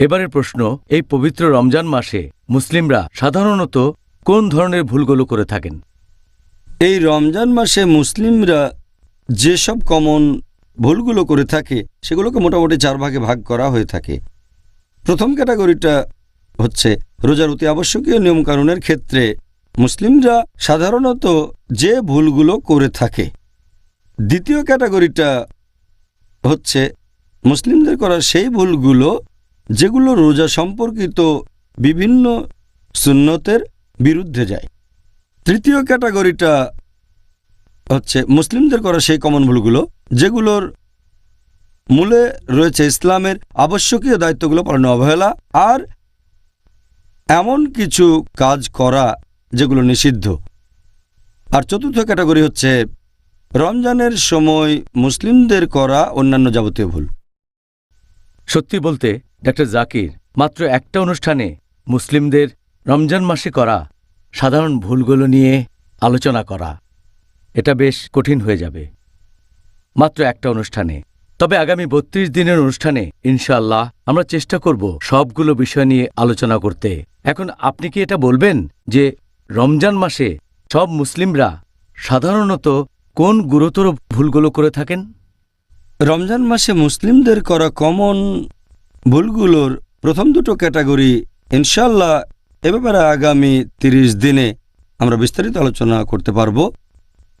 এবারের প্রশ্ন, এই পবিত্র রমজান মাসে মুসলিমরা সাধারণত কোন ধরনের ভুলগুলো করে থাকেন? এই রমজান মাসে মুসলিমরা যেসব কমন ভুলগুলো করে থাকে, সেগুলোকে মোটামুটি চার ভাগে ভাগ করা হয়ে থাকে। প্রথম ক্যাটাগরিটা হচ্ছে রোজার অতি আবশ্যকীয় নিয়মকানুনের ক্ষেত্রে মুসলিমরা সাধারণত যে ভুলগুলো করে থাকে। দ্বিতীয় ক্যাটাগরিটা হচ্ছে মুসলিমদের করা সেই ভুলগুলো যেগুলো রোজা সম্পর্কিত বিভিন্ন সুন্নতের বিরুদ্ধে যায়। তৃতীয় ক্যাটাগরিটা হচ্ছে মুসলিমদের করা সেই কমন ভুলগুলো, যেগুলোর মূলে রয়েছে ইসলামের আবশ্যকীয় দায়িত্বগুলো পালন, অবহেলা আর এমন কিছু কাজ করা যেগুলো নিষিদ্ধ। আর চতুর্থ ক্যাটাগরি হচ্ছে রমজানের সময় মুসলিমদের করা অন্যান্য যাবতীয় ভুল। সত্যি বলতে ডক্টর জাকির, মাত্র একটা অনুষ্ঠানে মুসলিমদের রমজান মাসে করা সাধারণ ভুলগুলো নিয়ে আলোচনা করা। এটা বেশ কঠিন হয়ে যাবে। মাত্র একটা অনুষ্ঠানে। তবে আগামী বত্রিশ দিনের অনুষ্ঠানে, ইনশাআল্লাহ, আমরা চেষ্টা করব সবগুলো বিষয় নিয়ে আলোচনা করতে। এখন আপনি কি এটা বলবেন যে রমজান মাসে সব মুসলিমরা সাধারণত কোন গুরুতর ভুলগুলো করে থাকেন? রমজান মাসে মুসলিমদের করা কমন ভুলগুলোর প্রথম দুটো ক্যাটাগরি ইনশাল্লাহ এ ব্যাপারে আগামী তিরিশ দিনে আমরা বিস্তারিত আলোচনা করতে পারব।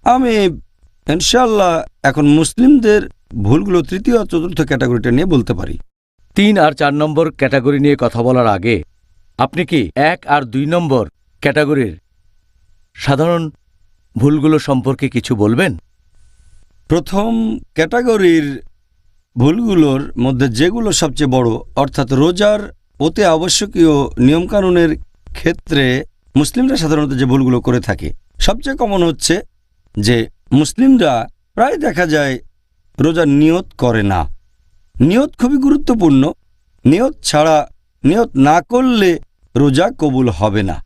আমি ইনশাল্লাহ এখন মুসলিমদের ভুলগুলো তৃতীয় আর চতুর্থ ক্যাটাগরিটা নিয়ে বলতে পারি। তিন আর চার নম্বর ক্যাটাগরি নিয়ে কথা বলার আগে আপনি কি এক আর দুই নম্বর ক্যাটাগরির সাধারণ ভুলগুলো সম্পর্কে কিছু বলবেন? প্রথম ক্যাটাগরির ভুলগুলোর মধ্যে যেগুলো সবচেয়ে বড়, অর্থাৎ রোজার অতি আবশ্যকীয় নিয়মকানুনের ক্ষেত্রে মুসলিমরা সাধারণত যে ভুলগুলো করে থাকে, সবচেয়ে কমন হচ্ছে যে মুসলিমরা প্রায় দেখা যায় রোজার নিয়ত করে না। নিয়ত খুবই গুরুত্বপূর্ণ। নিয়ত ছাড়া, নিয়ত না করলে রোজা কবুল হবে না।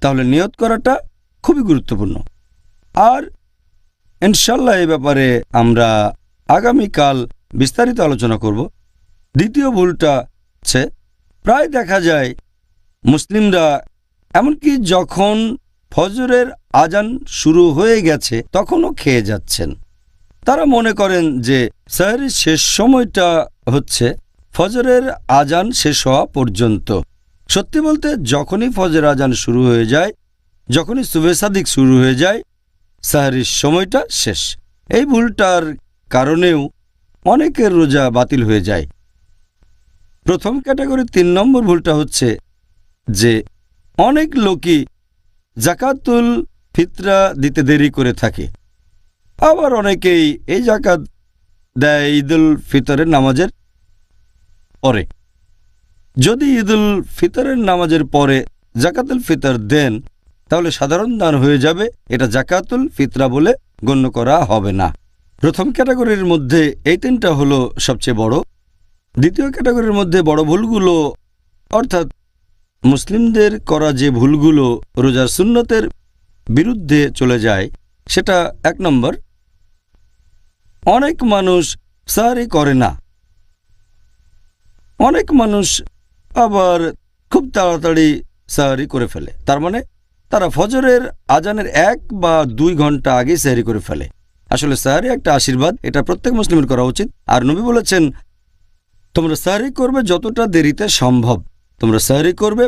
তাহলে নিয়ত করাটা খুবই গুরুত্বপূর্ণ। আর ইনশাল্লাহ এ ব্যাপারে আমরা আগামীকাল বিস্তারিত আলোচনা করব। দ্বিতীয় ভুলটা হচ্ছে, প্রায় দেখা যায় মুসলিমরা এমনকি যখন ফজরের আজান শুরু হয়ে গেছে তখনও খেয়ে যাচ্ছেন। তারা মনে করেন যে সাহেরের শেষ সময়টা হচ্ছে ফজরের আজান শেষ হওয়া পর্যন্ত। সত্যি বলতে যখনই ফজর আজান শুরু হয়ে যায়, যখনই সাদিক শুরু হয়ে যায় সাহারির সময়টা শেষ। এই ভুলটার কারণেও অনেকের রোজা বাতিল হয়ে যায়। প্রথম ক্যাটাগরি তিন নম্বর ভুলটা হচ্ছে যে অনেক লোকই জাকাতুল ফিতরা দিতে দেরি করে থাকে। আবার অনেকেই এই জাকাত দেয় ঈদুল ফিতরের নামাজের পরে। যদি ঈদুল ফিতরের নামাজের পরে জাকাতুল ফিতর দেন, তাহলে সাধারণ দান হয়ে যাবে, এটা জাকাতুল ফিতরা বলে গণ্য করা হবে না। প্রথম ক্যাটাগরির মধ্যে এই তিনটা হলো সবচেয়ে বড়। দ্বিতীয় ক্যাটাগরির মধ্যে বড় ভুলগুলো, অর্থাৎ মুসলিমদের করা যে ভুলগুলো রোজার সুন্নতের বিরুদ্ধে চলে যায়, সেটা এক নম্বর। অনেক মানুষ সারি করে না। অনেক মানুষ আবার খুব তাড়াতাড়ি সাহারি করে ফেলে। তার মানে তারা ফজরের আজানের এক বা দুই ঘণ্টা আগে সাহারি করে ফেলে। আসলে সাহারি একটা আশীর্বাদ, এটা প্রত্যেক মুসলিমের করা উচিত। আর নবী বলেছেন, তোমরা সাহারি করবে যতটা দেরিতে সম্ভব। তোমরা সাহারি করবে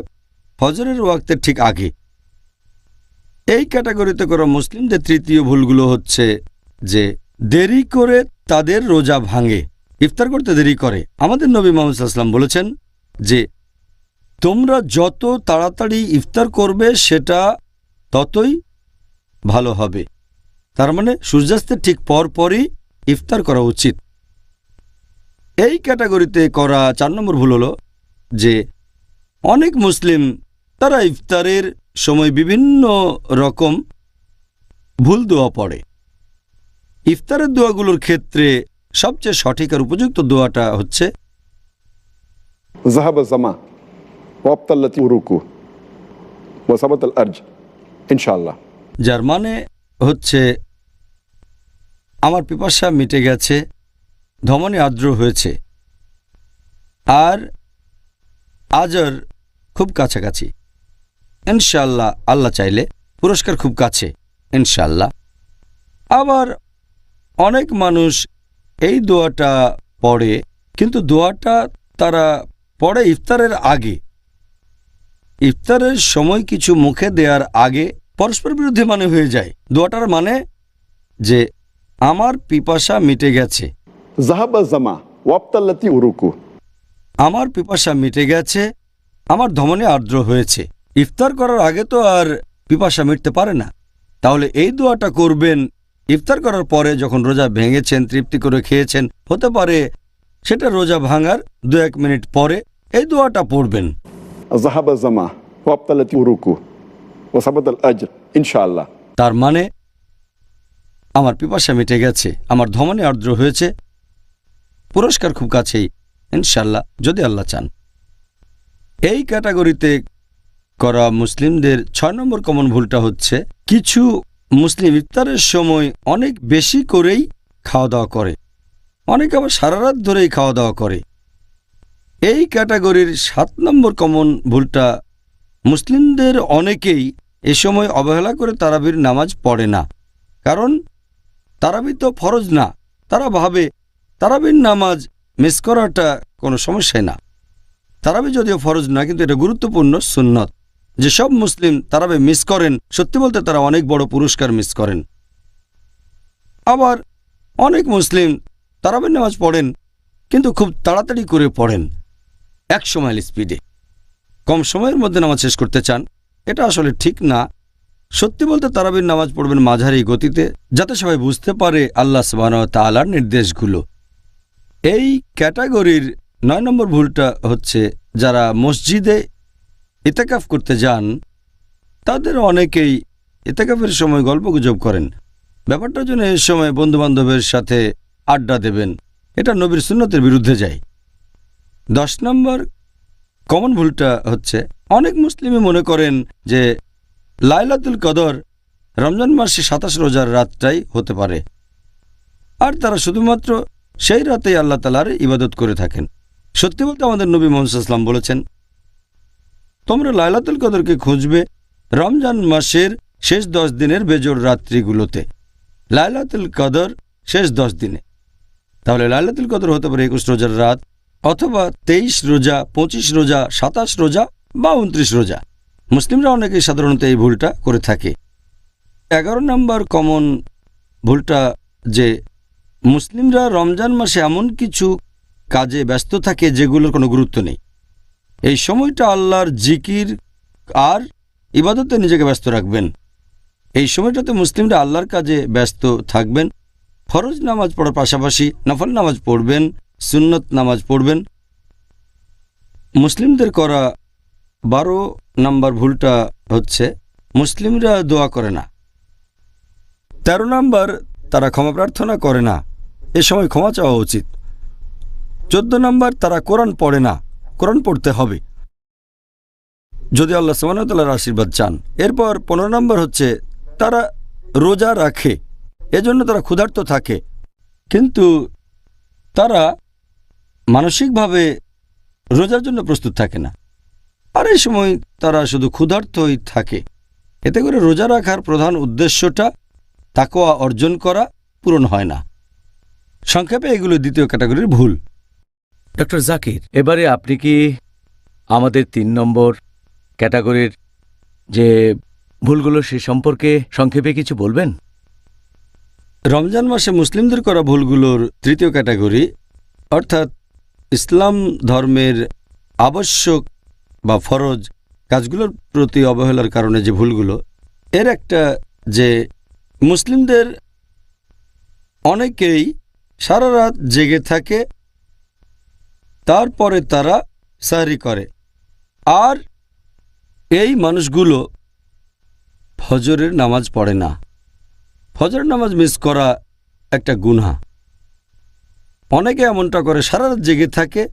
ফজরের ওয়াক্তের ঠিক আগে। এই ক্যাটাগরিতে করা মুসলিমদের তৃতীয় ভুলগুলো হচ্ছে যে, দেরি করে তাদের রোজা ভাঙে, ইফতার করতে দেরি করে। আমাদের নবী মোহাম্মদ আসলাম বলেছেন যে, তোমরা যত তাড়াতাড়ি ইফতার করবে, সেটা ততই ভালো হবে। তার মানে সূর্যাস্তের ঠিক পর পরই ইফতার করা উচিত। এই ক্যাটাগরিতে করা চার নম্বর ভুল হলো যে অনেক মুসলিম তারা ইফতারের সময় বিভিন্ন রকম ভুল দোয়া পড়ে। ইফতারের দোয়াগুলোর ক্ষেত্রে সবচেয়ে সঠিক আর উপযুক্ত দোয়াটা হচ্ছে ইনশাআল্লাহ। যার মানে হচ্ছে আমার পিপাসা মিটে গেছে, ধমনী আর্দ্র হয়েছে। আর আজর খুব কাছাকাছি। ইনশাল্লাহ আল্লাহ চাইলে পুরস্কার খুব কাছে ইনশাল্লাহ আবার অনেক মানুষ এই দোয়াটা পড়ে, কিন্তু দোয়াটা তারা পড়ে ইফতারের আগে। ইফতারের সময় কিছু মুখে দেওয়ার আগে পরস্পর বিরুদ্ধে মানে হয়ে যায়। দোয়াটার মানে যে আমার পিপাসা মিটে গেছে। উরুকু। আমার পিপাসা মিটে গেছে আমার ধমনে আর্দ্র হয়েছে। ইফতার করার আগে তো আর পিপাসা মিটতে পারে না। তাহলে এই দোয়াটা করবেন ইফতার করার পরে যখন রোজা ভেঙেছেন তৃপ্তি করে খেয়েছেন হতে পারে সেটা রোজা ভাঙার দু এক মিনিট পরে এই দোয়াটা পড়বেন। তার মানে আমার পিপাসা মিটে গেছে, আমার ধমনে আর্দ্র হয়েছে। পুরস্কার খুব কাছেই ইনশাল্লাহ যদি আল্লাহ চান। এই ক্যাটাগরিতে করা মুসলিমদের ছয় নম্বর কমন ভুলটা হচ্ছে, কিছু মুসলিম ইফতারের সময় অনেক বেশি করেই খাওয়া দাওয়া করে। অনেক আবার সারা রাত ধরেই খাওয়া দাওয়া করে। এই ক্যাটাগরির সাত নম্বর কমন ভুলটা মুসলিমদের অনেকেই এ সময় অবহেলা করে তারাবির নামাজ পড়ে না। কারণ তারাবি তো ফরজ না। তারা ভাবে, তারাবির নামাজ মিস করাটা কোনো সমস্যাই না। তারাবি যদিও ফরজ না, কিন্তু এটা গুরুত্বপূর্ণ সুন্নত। যেসব মুসলিম তারাবে মিস করেন, সত্যি বলতে তারা অনেক বড় পুরস্কার মিস করেন। আবার অনেক মুসলিম তারাবির নামাজ পড়েন, কিন্তু খুব তাড়াতাড়ি করে পড়েন, এক সময়ের স্পিডে কম সময়ের মধ্যে নামাজ শেষ করতে চান, এটা আসলে ঠিক না। সত্যি বলতে তারাবির নামাজ পড়বেন মাঝারি গতিতে, যাতে সবাই বুঝতে পারে আল্লাহ সবান তালার নির্দেশগুলো। এই ক্যাটাগরির নয় নম্বর ভুলটা হচ্ছে, যারা মসজিদে ইতেকাফ করতে যান, তাদের অনেকেই ইতেকাফের সময় গল্পগুজব করেন। ব্যাপারটার জন্য এ সময় বন্ধুবান্ধবের সাথে আড্ডা দেবেন, এটা নবীর সুন্নতের বিরুদ্ধে যায়। দশ নম্বর কমন ভুলটা হচ্ছে, অনেক মুসলিমই মনে করেন যে লাইলাতুল কদর রমজান মাসে সাতাশ রোজার রাতটাই হতে পারে। আর তারা শুধুমাত্র সেই রাতেই আল্লাহ তালার ইবাদত করে থাকেন। সত্যি বলতে আমাদের নবী মোহাম্মদাম বলেছেন, তোমরা লাইলাতুল কদরকে খুঁজবে রমজান মাসের শেষ দশ দিনের বেজোর রাত্রিগুলোতে। লাইলাতুল কদর শেষ দশ দিনে। তাহলে লাইলাতুল কদর হতে পারে একুশ রোজার রাত অথবা তেইশ রোজা, পঁচিশ রোজা, সাতাশ রোজা বা উনত্রিশ রোজা। মুসলিমরা অনেকেই সাধারণত এই ভুলটা করে থাকে। এগারো নম্বর কমন ভুলটা যে, মুসলিমরা রমজান মাসে এমন কিছু কাজে ব্যস্ত থাকে যেগুলোর কোনো গুরুত্ব নেই। এই সময়টা আল্লাহর জিকির আর ইবাদতে নিজেকে ব্যস্ত রাখবেন। এই সময়টাতে মুসলিমরা আল্লাহর কাজে ব্যস্ত থাকবেন। ফরজ নামাজ পড়ার পাশাপাশি নফল নামাজ পড়বেন, সুন্নত নামাজ পড়বেন। মুসলিমদের করা বারো নাম্বার ভুলটা হচ্ছে, মুসলিমরা দোয়া করে না। তেরো নাম্বার, তারা ক্ষমা প্রার্থনা করে না। এ সময় ক্ষমা চাওয়া উচিত। চোদ্দ নাম্বার, তারা কোরআন পড়ে না। কোরআন পড়তে হবে। যদি আল্লাহ সামানতাল্লাহর আশীর্বাদ চান। এরপর পনেরো নম্বর হচ্ছে, তারা রোজা রাখে। এজন্য তারা ক্ষুধার্ত থাকে। কিন্তু তারা মানসিকভাবে রোজার জন্য প্রস্তুত থাকে না। আর এই সময় তারা শুধু ক্ষুধার্তই থাকে। এতে করে রোজা রাখার প্রধান উদ্দেশ্যটা তাকোয়া অর্জন করা পূরণ হয় না। সংক্ষেপে এগুলো দ্বিতীয় ক্যাটাগরির ভুল। ডক্টর জাকির এবারে আপনি কি আমাদের তিন নম্বর ক্যাটাগরির যে ভুলগুলো সে সম্পর্কে সংক্ষেপে কিছু বলবেন? রমজান মাসে মুসলিমদের করা ভুলগুলোর তৃতীয় ক্যাটাগরি অর্থাৎ ইসলাম ধর্মের আবশ্যক বা ফরজ কাজগুলোর প্রতি অবহেলার কারণে যে ভুলগুলো, এর একটা যে মুসলিমদের অনেকেই সারা রাত জেগে থাকে, তারপরে তারা সাহরি করে। আর এই মানুষগুলো ফজরের নামাজ পড়ে না। ফজরের নামাজ মিস করা একটা গুনহা। অনেকে এমনটা করে, সারা রাত জেগে থাকে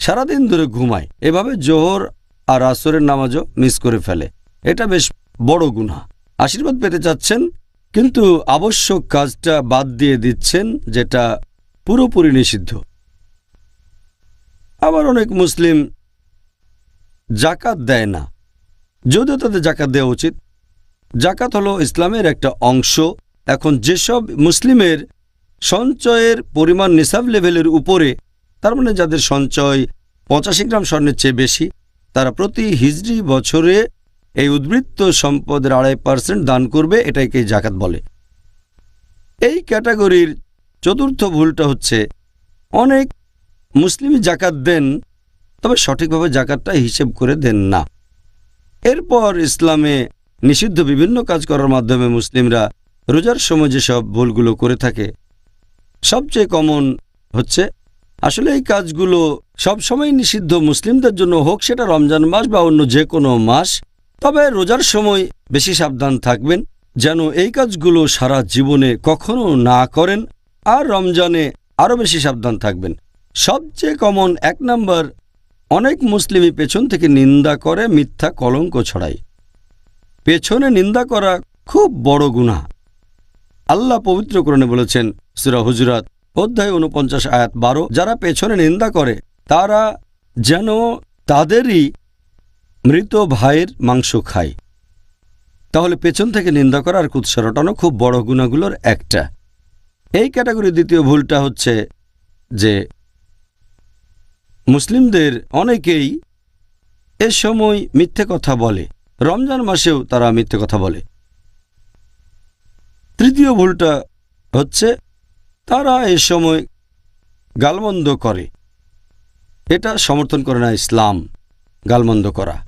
সারাদিন ধরে ঘুমায়। এভাবে জোহর আর আসরের নামাজও মিস করে ফেলে। এটা বেশ বড় গুনহা। আশীর্বাদ পেতে চাচ্ছেন, কিন্তু আবশ্যক কাজটা বাদ দিয়ে দিচ্ছেন, যেটা পুরোপুরি নিষিদ্ধ। আবার অনেক মুসলিম জাকাত দেয় না। যদিও তাদের জাকাত দেওয়া উচিত। জাকাত হলো ইসলামের একটা অংশ। এখন যেসব মুসলিমের সঞ্চয়ের পরিমাণ নিসাব লেভেলের উপরে তার মানে যাদের সঞ্চয় পঁচাশি গ্রাম স্বর্ণের চেয়ে বেশি, তারা প্রতি হিজড়ি বছরে এই উদ্বৃত্ত সম্পদের আড়াই পার্সেন্ট দান করবে এটাকে জাকাত বলে। এই ক্যাটাগরির চতুর্থ ভুলটা হচ্ছে, অনেক মুসলিমই জাকাত দেন, তবে সঠিকভাবে জাকাতটা হিসেব করে দেন না। এরপর ইসলামে নিষিদ্ধ বিভিন্ন কাজ করার মাধ্যমে মুসলিমরা রোজার সময় যেসব ভুলগুলো করে থাকে, সবচেয়ে কমন হচ্ছে আসলে এই কাজগুলো সবসময় নিষিদ্ধ মুসলিমদের জন্য হোক, সেটা রমজান মাস বা অন্য যে কোনো মাস। তবে রোজার সময় বেশি সাবধান থাকবেন যেন এই কাজগুলো সারা জীবনে কখনো না করেন আর রমজানে আরও বেশি সাবধান থাকবেন। সবচেয়ে কমন এক নম্বর, অনেক মুসলিমই পেছন থেকে নিন্দা করে মিথ্যা কলঙ্ক ছড়ায়। পেছনে নিন্দা করা খুব বড় গুণা আল্লাহ পবিত্রকরণে বলেছেন, সুরা হুজরাত অধ্যায় উনপঞ্চাশ আয়াত বারো, যারা পেছনে নিন্দা করে, তারা যেন তাদেরই মৃত ভাইয়ের মাংস খায়। তাহলে পেছন থেকে নিন্দা করা আর কুৎসা রটানো খুব বড় গুণাগুলোর একটা। এই ক্যাটাগরির দ্বিতীয় ভুলটা হচ্ছে যে মুসলিমদের অনেকেই এ সময় মিথ্যে কথা বলে। রমজান মাসেও তারা মিথ্যে কথা বলে। তৃতীয় ভুলটা হচ্ছে তারা এ সময় গালমন্দ করে। এটা সমর্থন করে না ইসলাম, গালমন্দ করা।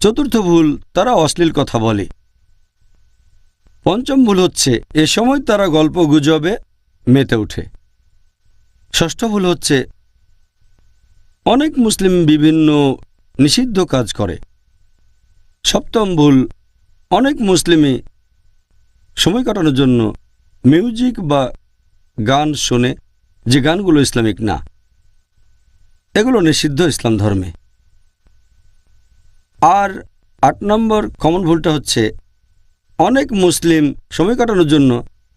চতুর্থ ভুল, তারা অশ্লীল কথা বলে। পঞ্চম ভুল হচ্ছে, এ সময় তারা গল্প গুজবে, মেতে ওঠে। ষষ্ঠ ভুল হচ্ছে, অনেক মুসলিম বিভিন্ন নিষিদ্ধ কাজ করে। সপ্তম ভুল, অনেক মুসলিমই সময় কাটানোর জন্য মিউজিক বা গান শোনে যে গানগুলো ইসলামিক না, এগুলো নিষিদ্ধ ইসলাম ধর্মে। আর আট নম্বর কমন ভুলটা হচ্ছে, অনেক মুসলিম সময় কাটানোর জন্য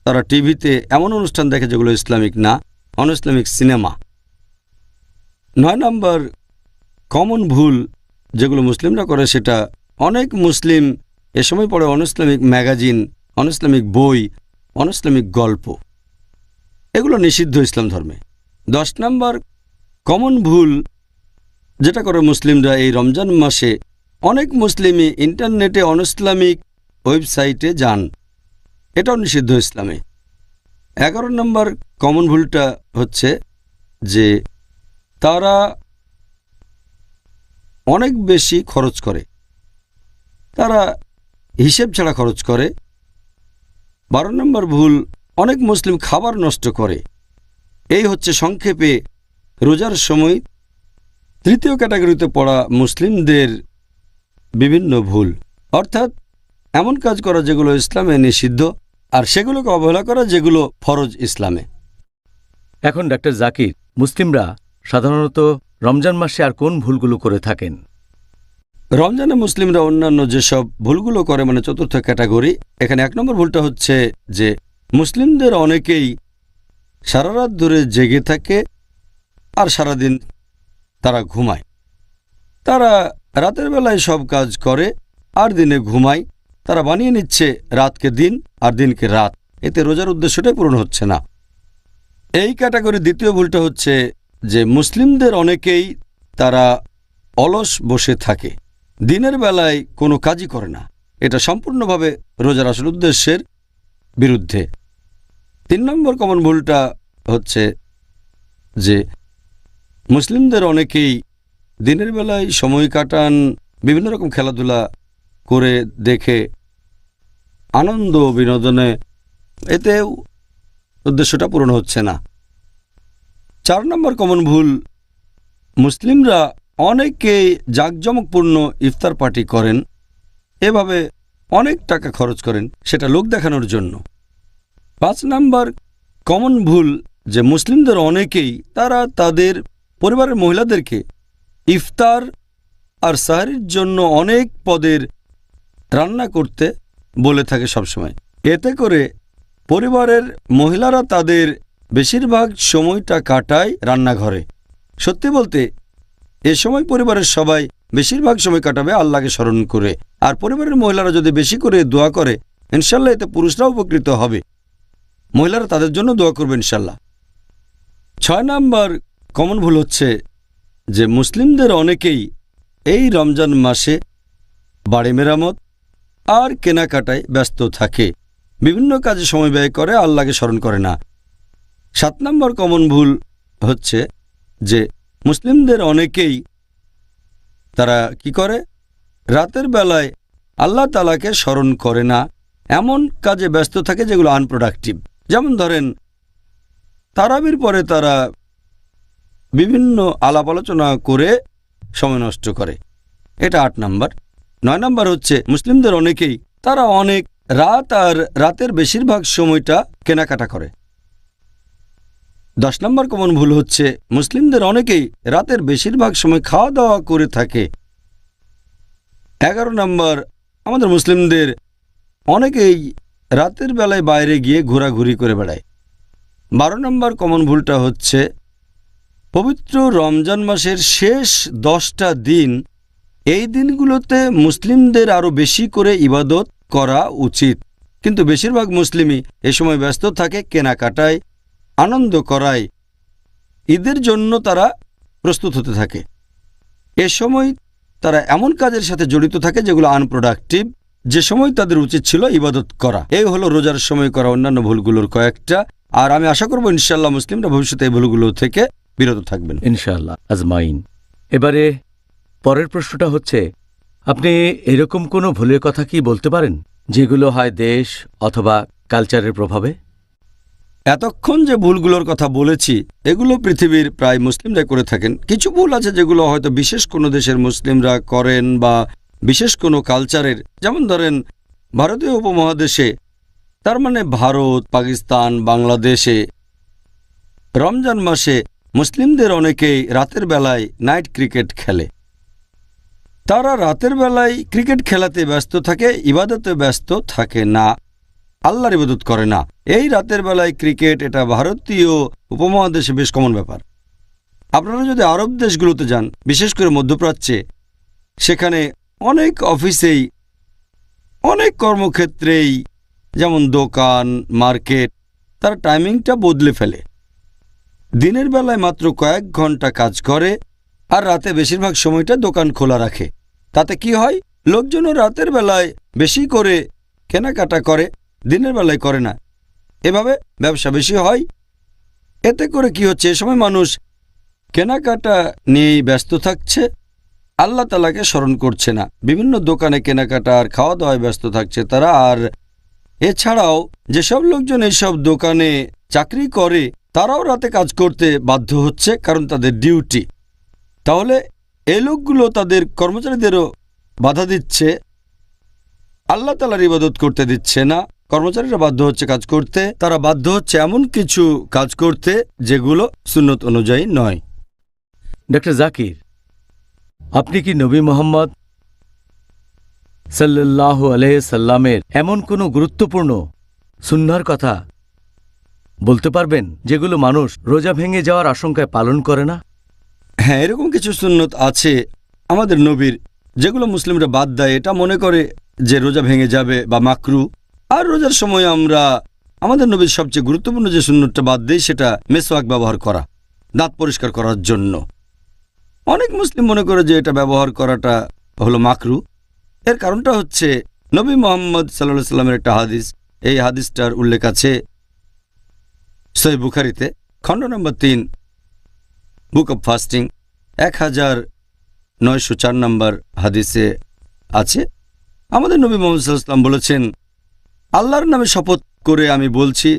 তারা টিভিতে এমন অনুষ্ঠান দেখে যেগুলো ইসলামিক না অন ইসলামিক সিনেমা। নয় নম্বর কমন ভুল যেগুলো মুসলিমরা করে সেটা, অনেক মুসলিম এ সময় পড়ে অনইসলামিক ম্যাগাজিন, অনইসলামিক বই, অনইসলামিক গল্প। এগুলো নিষিদ্ধ ইসলাম ধর্মে। দশ নম্বর, কমন ভুল, যেটা করে মুসলিমরা এই রমজান মাসে অনেক মুসলিমই ইন্টারনেটে অনইসলামিক ওয়েবসাইটে যান। এটাও নিষিদ্ধ ইসলামে। এগারো নম্বর, কমন ভুলটা হচ্ছে যে তারা অনেক বেশি খরচ করে। তারা হিসেব ছাড়া খরচ করে। বারো নম্বর ভুল অনেক মুসলিম খাবার নষ্ট করে। এই হচ্ছে সংক্ষেপে রোজার সময় তৃতীয় ক্যাটাগরিতে পড়া মুসলিমদের বিভিন্ন ভুল। অর্থাৎ এমন কাজ করা যেগুলো ইসলামে নিষিদ্ধ আর সেগুলোকে অবহেলা করা যেগুলো ফরজ ইসলামে। এখন ডাক্তার জাকির মুসলিমরা সাধারণত রমজান মাসে আর কোন ভুলগুলো করে থাকেন? রমজানে মুসলিমরা অন্যান্য যেসব ভুলগুলো করে মানে চতুর্থ ক্যাটাগরি এখানে এক নম্বর ভুলটা হচ্ছে যে মুসলিমদের অনেকেই সারা রাত ধরে জেগে থাকে আর সারাদিন তারা ঘুমায়। তারা রাতের বেলায় সব কাজ করে আর দিনে ঘুমায়। তারা বানিয়ে নিচ্ছে রাতকে দিন আর দিনকে রাত। এতে রোজার উদ্দেশ্যটাই পূরণ হচ্ছে না। এই ক্যাটাগরি দ্বিতীয় ভুলটা হচ্ছে যে মুসলিমদের অনেকেই তারা অলস বসে থাকে। দিনের বেলায় কোনো কাজই করে না। এটা সম্পূর্ণভাবে রোজার আসল উদ্দেশ্যের বিরুদ্ধে। তিন নম্বর কমন ভুলটা হচ্ছে যে মুসলিমদের অনেকেই দিনের বেলায় সময় কাটান, বিভিন্ন রকম খেলাধুলা করে দেখে আনন্দ বিনোদনে এতে উদ্দেশ্যটা পূরণ হচ্ছে না। চার নম্বর কমন ভুল, মুসলিমরা অনেকেই জাঁকজমকপূর্ণ ইফতার পার্টি করেন, এভাবে অনেক টাকা খরচ করেন, সেটা লোক দেখানোর জন্য। পাঁচ নাম্বার কমন ভুল যে মুসলিমদের অনেকেই তারা তাদের পরিবারের মহিলাদেরকে ইফতার আর সাহারির জন্য অনেক পদের রান্না করতে বলে থাকে সবসময়। এতে করে পরিবারের মহিলারা তাদের বেশিরভাগ সময়টা কাটায় রান্নাঘরে। সত্যি বলতে, এ সময় পরিবারের সবাই বেশিরভাগ সময় কাটাবে আল্লাহকে স্মরণ করে। আর পরিবারের মহিলারা যদি বেশি করে দোয়া করে ইনশাল্লাহ এতে পুরুষরাও উপকৃত হবে। মহিলারা তাদের জন্য দোয়া করবে ইনশাল্লাহ ছয় নাম্বার কমন ভুল হচ্ছে যে মুসলিমদের অনেকেই এই রমজান মাসে বাড়ি মেরামত আর কেনাকাটায় ব্যস্ত থাকে। বিভিন্ন কাজে সময় ব্যয় করে, আল্লাহকে স্মরণ করে না। সাত নম্বর কমন ভুল হচ্ছে যে মুসলিমদের অনেকেই তারা কি করে? রাতের বেলায় আল্লাহ তালাকে স্মরণ করে না। এমন কাজে ব্যস্ত থাকে যেগুলো আনপ্রোডাক্টিভ যেমন ধরেন, তারাবির পরে তারা বিভিন্ন আলাপ আলোচনা করে সময় নষ্ট করে। এটা আট নাম্বার। নয় নাম্বার হচ্ছে, মুসলিমদের অনেকেই, তারা অনেক রাত আর রাতের বেশিরভাগ সময়টা কেনাকাটা করে। দশ নম্বর কমন ভুল হচ্ছে, মুসলিমদের অনেকেই রাতের বেশিরভাগ সময় খাওয়া দাওয়া করে থাকে। এগারো নম্বর, আমাদের মুসলিমদের অনেকেই রাতের বেলায় বাইরে গিয়ে ঘোরাঘুরি করে বেড়ায়। বারো নম্বর কমন ভুলটা হচ্ছে, পবিত্র রমজান মাসের শেষ দশটা দিন, এই দিনগুলোতে মুসলিমদের আরও বেশি করে ইবাদত করা উচিত। কিন্তু বেশিরভাগ মুসলিমই এ সময় ব্যস্ত থাকে, কেনাকাটায় আনন্দ করায়। ঈদের জন্য তারা প্রস্তুত হতে থাকে। এ সময় তারা এমন কাজের সাথে জড়িত থাকে যেগুলো আনপ্রোডাক্টিভ যে সময় তাদের উচিত ছিল ইবাদত করা। এই হলো রোজার সময় করা অন্যান্য ভুলগুলোর কয়েকটা। আর আমি আশা করব ইনশাল্লাহ মুসলিমরা ভবিষ্যতে এই ভুলগুলো থেকে বিরত থাকবেন। ইনশাআল্লাহ আজমাইন। এবারে পরের প্রশ্নটা হচ্ছে আপনি এরকম কোনো ভুলের কথা কি বলতে পারেন? যেগুলো হয় দেশ অথবা কালচারের প্রভাবে? এতক্ষণ যে ভুলগুলোর কথা বলেছি এগুলো পৃথিবীর প্রায় মুসলিমরা করে থাকেন। কিছু ভুল আছে যেগুলো হয়তো বিশেষ কোনো দেশের মুসলিমরা করেন বা বিশেষ কোনো কালচারের যেমন ধরেন ভারতীয় উপমহাদেশে, তার মানে ভারত, পাকিস্তান, বাংলাদেশে, রমজান মাসে মুসলিমদের অনেকেই রাতের বেলায় নাইট ক্রিকেট খেলে। তারা রাতের বেলায় ক্রিকেট খেলাতে ব্যস্ত থাকে, ইবাদতে ব্যস্ত থাকে না, আল্লাহর ইবাদত করে না। এই রাতের বেলায় ক্রিকেট এটা ভারতীয় উপমহাদেশে বেশ কমন ব্যাপার। আপনারা যদি আরব দেশগুলোতে যান, বিশেষ করে মধ্যপ্রাচ্যে, সেখানে অনেক অফিসেই, অনেক কর্মক্ষেত্রেই, যেমন দোকান, মার্কেট, তার টাইমিংটা বদলে ফেলে। দিনের বেলায় মাত্র কয়েক ঘণ্টা কাজ করে আর রাতে বেশিরভাগ সময়টা দোকান খোলা রাখে। তাতে কি হয়? লোকজনও রাতের বেলায় বেশি করে কেনাকাটা করে, দিনের বেলায় করে না। এভাবে ব্যবসা বেশি হয়। এতে করে কি হচ্ছে? এ সময় মানুষ কেনাকাটা নিয়েই ব্যস্ত থাকছে। আল্লাহ তালাকে স্মরণ করছে না। বিভিন্ন দোকানে কেনাকাটা আর খাওয়া দাওয়ায় ব্যস্ত থাকছে তারা। আর এছাড়াও যেসব লোকজন এইসব দোকানে চাকরি করে, তারাও রাতে কাজ করতে বাধ্য হচ্ছে কারণ তাদের ডিউটি। তাহলে এই লোকগুলো তাদের কর্মচারীদেরও বাধা দিচ্ছে। আল্লাহ তালার ইবাদত করতে দিচ্ছে না। কর্মচারীরা বাধ্য হচ্ছে কাজ করতে। তারা বাধ্য হচ্ছে এমন কিছু কাজ করতে যেগুলো সুন্নত অনুযায়ী নয়। ডক্টর জাকির আপনি কি নবী মোহাম্মদ সাল্লাহ সাল্লামের এমন কোনো গুরুত্বপূর্ণ সুন্নার কথা বলতে পারবেন, যেগুলো মানুষ রোজা ভেঙে যাওয়ার আশঙ্কায় পালন করে না? হ্যাঁ এরকম কিছু সুন্নত আছে আমাদের নবীর, যেগুলো মুসলিমরা বাদ দেয়। এটা মনে করে যে রোজা ভেঙে যাবে বা মাকরু। আর রোজার সময় আমরা আমাদের নবীর সবচেয়ে গুরুত্বপূর্ণ যে সুন্নতটা বাদ দেই, সেটা মেসওয়াক ব্যবহার করা, দাঁত পরিষ্কার করার জন্য। অনেক মুসলিম মনে করে যে এটা ব্যবহার করাটা হলো মাকরু। এর কারণটা হচ্ছে নবী মোহাম্মদ সাল্লাহ সাল্লামের একটা হাদিস। এই হাদিসটার উল্লেখ আছে সই বুখারিতে, খণ্ড নম্বর তিন, বুক অব ফাস্টিং, এক হাজার নয়শো চার নম্বর হাদিসে আছে। আমাদের নবী মোহাম্মদ সাল্লাম বলেছেন, আল্লাহর নামে শপথ করে আমি বলছি,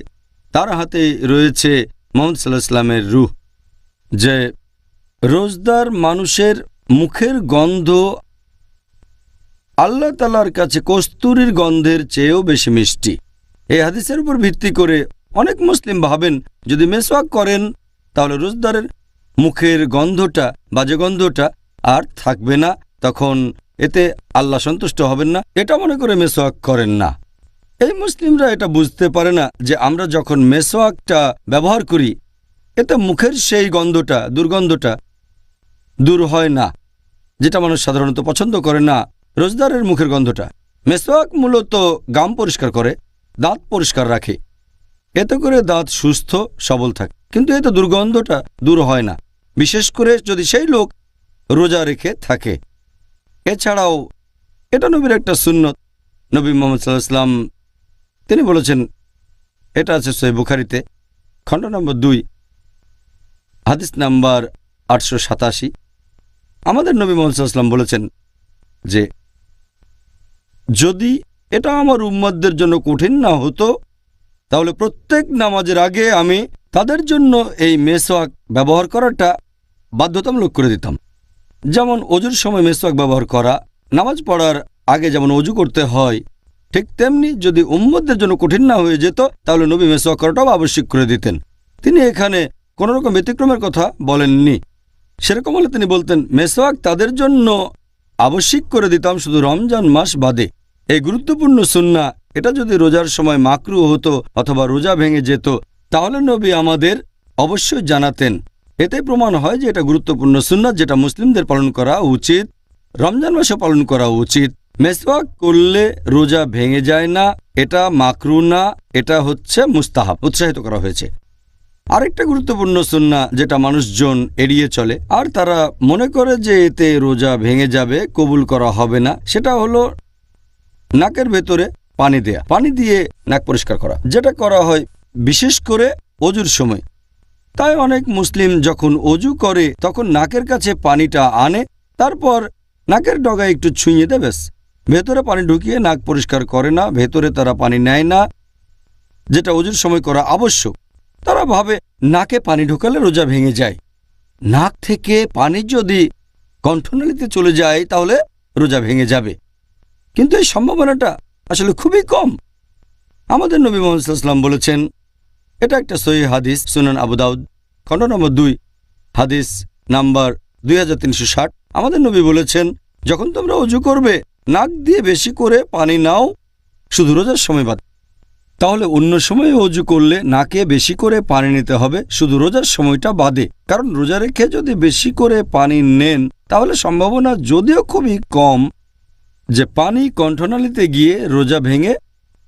তার হাতে রয়েছে মোহাম্মদ সাল্লাহ ইসলামের রুহ, যে রোজদার মানুষের মুখের গন্ধ আল্লাহ তালার কাছে কস্তুরীর গন্ধের চেয়েও বেশি মিষ্টি। এই হাদিসের উপর ভিত্তি করে অনেক মুসলিম ভাবেন, যদি মেসওয়াক করেন, তাহলে রোজদারের মুখের গন্ধটা, বাজে গন্ধটা আর থাকবে না। তখন এতে আল্লাহ সন্তুষ্ট হবেন না, এটা মনে করে মেসওয়াক করেন না। এই মুসলিমরা এটা বুঝতে পারে না যে আমরা যখন মেসওয়াকটা ব্যবহার করি, এতে মুখের সেই গন্ধটা, দুর্গন্ধটা দূর হয় না। যেটা মানুষ সাধারণত পছন্দ করে না, রোজদারের মুখের গন্ধটা। মেসওয়াক মূলত গাম পরিষ্কার করে, দাঁত পরিষ্কার রাখে। এতে করে দাঁত সুস্থ, সবল থাকে। কিন্তু এতে দুর্গন্ধটা দূর হয় না। বিশেষ করে যদি সেই লোক রোজা রেখে থাকে। এছাড়াও এটা নবীর একটা সুন্নত। নবী মোহাম্মদ সাল্লাহাম তিনি বলেছেন, এটা আছে সই বুখারিতে, খণ্ড নম্বর দুই, হাদিস নাম্বার আটশো সাতাশি। আমাদের নবী মোহাম্মদ বলেছেন যে, যদি এটা আমার উম্মতদের জন্য কঠিন না হতো, তাহলে প্রত্যেক নামাজের আগে আমি তাদের জন্য এই মেসওয়াক ব্যবহার করাটা বাধ্যতামূলক করে দিতাম। যেমন অজুর সময় মেসওয়াক ব্যবহার করা, নামাজ পড়ার আগে যেমন অজু করতে হয়, ঠিক তেমনি যদি উম্মতদের জন্য কঠিন না হয়ে যেত, তাহলে নবী মেসওয়াক করাটাও আবশ্যিক করে দিতেন। তিনি এখানে কোনো রকম ব্যতিক্রমের কথা বলেননি। সেরকম হলে তিনি বলতেন, মেসওয়াক তাদের জন্য আবশ্যিক করে দিতাম শুধু রমজান মাস বাদে। এই গুরুত্বপূর্ণ সুন্না, এটা যদি রোজার সময় মাকরু হতো অথবা রোজা ভেঙে যেত, তাহলে নবী আমাদের অবশ্যই জানাতেন। এতে প্রমাণ হয় যে এটা গুরুত্বপূর্ণ সুন্নাত যেটা মুসলিমদের পালন করা উচিত, রমজান মাসে পালন করা উচিত। মেসওয়াক করলে রোজা ভেঙে যায় না, এটা মাকরু না, এটা হচ্ছে মুস্তাহাব, উৎসাহিত করা হয়েছে। আরেকটা গুরুত্বপূর্ণ সুন্না যেটা মানুষজন এড়িয়ে চলে, আর তারা মনে করে যে এতে রোজা ভেঙে যাবে, কবুল করা হবে না, সেটা হলো নাকের ভেতরে পানি দেয়া, পানি দিয়ে নাক পরিষ্কার করা, যেটা করা হয় বিশেষ করে অজুর সময়। তাই অনেক মুসলিম যখন অজু করে, তখন নাকের কাছে পানিটা আনে, তারপর নাকের ডগায় একটু ছুঁয়ে দেবে ভেতরে পানি ঢুকিয়ে নাক পরিষ্কার করে না, ভেতরে তারা পানি নেয় না, যেটা অজুর সময় করা আবশ্যক। তারা ভাবে, নাকে পানি ঢোকালে রোজা ভেঙে যায়। নাক থেকে পানি যদি কণ্ঠনালীতে চলে যায়, তাহলে রোজা ভেঙে যাবে। কিন্তু এই সম্ভাবনাটা আসলে খুবই কম। আমাদের নবী মোহাম্মদাম বলেছেন, এটা একটা সহি হাদিস, সুনান আবু দাউদ, খণ্ড নম্বর দুই, হাদিস নাম্বার দুই হাজার তিনশো ষাট। আমাদের নবী বলেছেন, যখন তোমরা অজু করবে, নাক দিয়ে বেশি করে পানি নাও, শুধু রোজার সময় বাদ। তাহলে অন্য সময়ে অজু করলে নাকে বেশি করে পানি নিতে হবে, শুধু রোজার সময়টা বাদে। কারণ রোজা রেখে যদি বেশি করে পানি নেন, তাহলে সম্ভাবনা যদিও খুবই কম যে পানি কণ্ঠনালীতে গিয়ে রোজা ভেঙে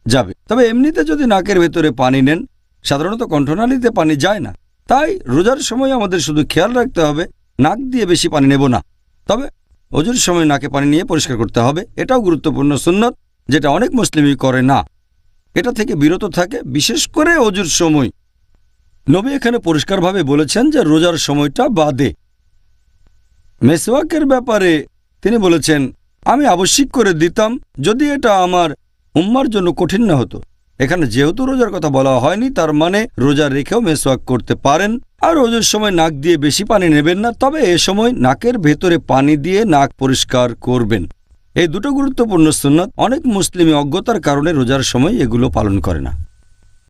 যাবে। তবে এমনিতে যদি নাকের ভেতরে পানি নেন, সাধারণত কণ্ঠনালীতে পানি যায় না। তাই রোজার সময় আমাদের শুধু খেয়াল রাখতে হবে, নাক দিয়ে বেশি পানি নেব না। তবে অজুর সময় নাকে পানি নিয়ে পরিষ্কার করতে হবে, এটাও গুরুত্বপূর্ণ সুন্নত, যেটা অনেক মুসলিমই করে না। এটা থেকে বিরত থাকে, বিশেষ করে অজুর সময়। নবী এখানে পরিষ্কারভাবে বলেছেন যে রোজার সময়টা বাদে। মেসওয়াকের ব্যাপারে তিনি বলেছেন, আমি আবশ্যিক করে দিতাম যদি এটা আমার উম্মার জন্য কঠিন না হতো। এখানে যেহেতু রোজার কথা বলা হয়নি, তার মানে রোজা রেখেও মেসওয়াক করতে পারেন। আর রোজার সময় নাক দিয়ে বেশি পানি নেবেন না, তবে এ সময় নাকের ভেতরে পানি দিয়ে নাক পরিষ্কার করবেন। এই দুটো গুরুত্বপূর্ণ সুন্নত অনেক মুসলিমে অজ্ঞতার কারণে রোজার সময় এগুলো পালন করে না।